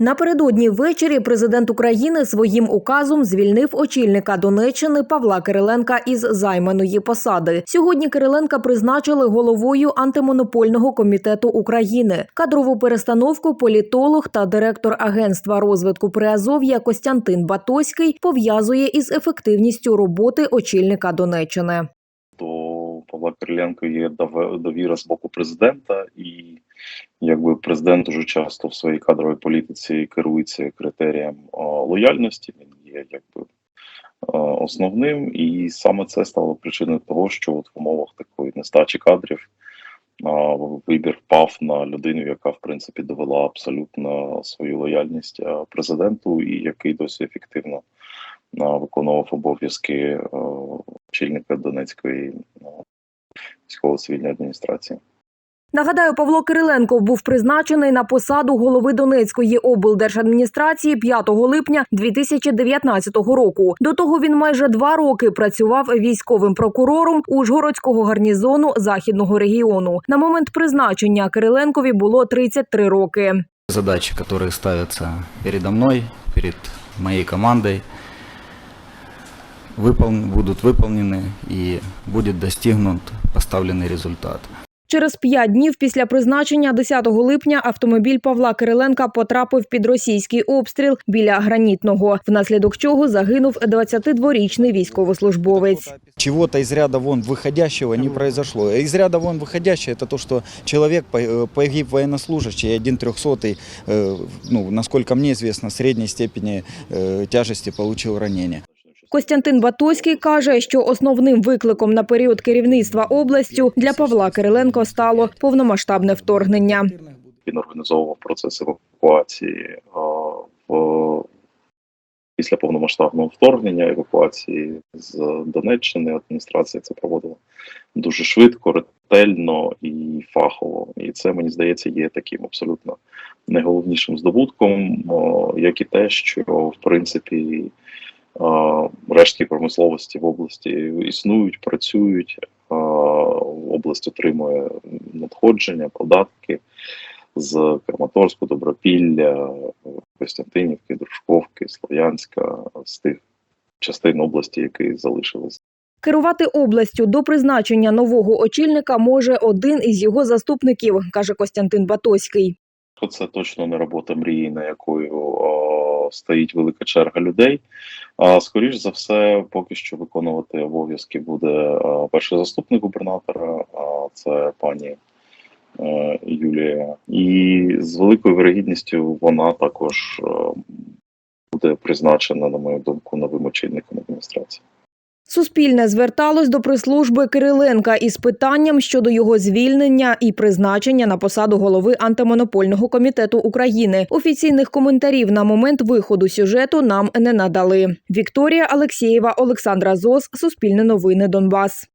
Напередодні ввечері президент України своїм указом звільнив очільника Донеччини Павла Кириленка із займаної посади. Сьогодні Кириленка призначили головою антимонопольного комітету України. Кадрову перестановку політолог та директор агентства розвитку Приазов'я Костянтин Батоський пов'язує із ефективністю роботи очільника Донеччини. до Павла Кириленко є дов- довіра з боку президента, і якби президент дуже часто в своїй кадровій політиці керується критерієм лояльності. Він є якби основним, і саме це стало причиною того, що от в умовах такої нестачі кадрів вибір впав на людину, яка в принципі довела абсолютно свою лояльність президенту, і який досі ефективно виконував обов'язки очільника Донецької військово-цивільної адміністрації. Нагадаю, Павло Кириленко був призначений на посаду голови Донецької облдержадміністрації 5 липня 2019 року. До того він майже два роки працював військовим прокурором Ужгородського гарнізону західного регіону. На момент призначення Кириленкові було 33 роки. Задачи, которые ставятся передо мной, перед моей командой, выпол- будут выполнены и будет достигнут поставленный результат. Через п'ять днів після призначення 10 липня автомобіль Павла Кириленка потрапив під російський обстріл біля гранітного, внаслідок чого загинув 22-річний військовослужбовець. Чего-то из ряда вон выходящего не произошло. Из ряда вон выходящее это то, что человек по- э, погиб военнослужащий, один трехсотый, э, ну, насколько мне известно, средней степени э, тяжести получил ранение. Костянтин Батоський каже, що основним викликом на період керівництва областю для Павла Кириленко стало повномасштабне вторгнення. Він організовував процес евакуації в після повномасштабного вторгнення, евакуації з Донеччини. Адміністрація це проводила дуже швидко, ретельно і фахово. І це мені здається є таким абсолютно найголовнішим здобутком, як і те, що в принципі рештки промисловості в області існують, працюють. Область отримує надходження, податки з Краматорську, Добропілля, Костянтинівки, Дружковки, Слов'янська, з тих частин області, які залишились. Керувати областю до призначення нового очільника може один із його заступників, каже Костянтин Батоський. Це точно не робота мрії, на якою стоїть велика черга людей. А скоріш за все, поки що виконувати обов'язки буде перший заступник губернатора, а це пані е, Юлія. І з великою вирогідністю вона також е, буде призначена, на мою думку, новим очільником адміністрації. Суспільне зверталось до прес-служби Кириленка із питанням щодо його звільнення і призначення на посаду голови антимонопольного комітету України. Офіційних коментарів на момент виходу сюжету нам не надали. Вікторія Алексєєва, Олександра Зос, Суспільне новини Донбас.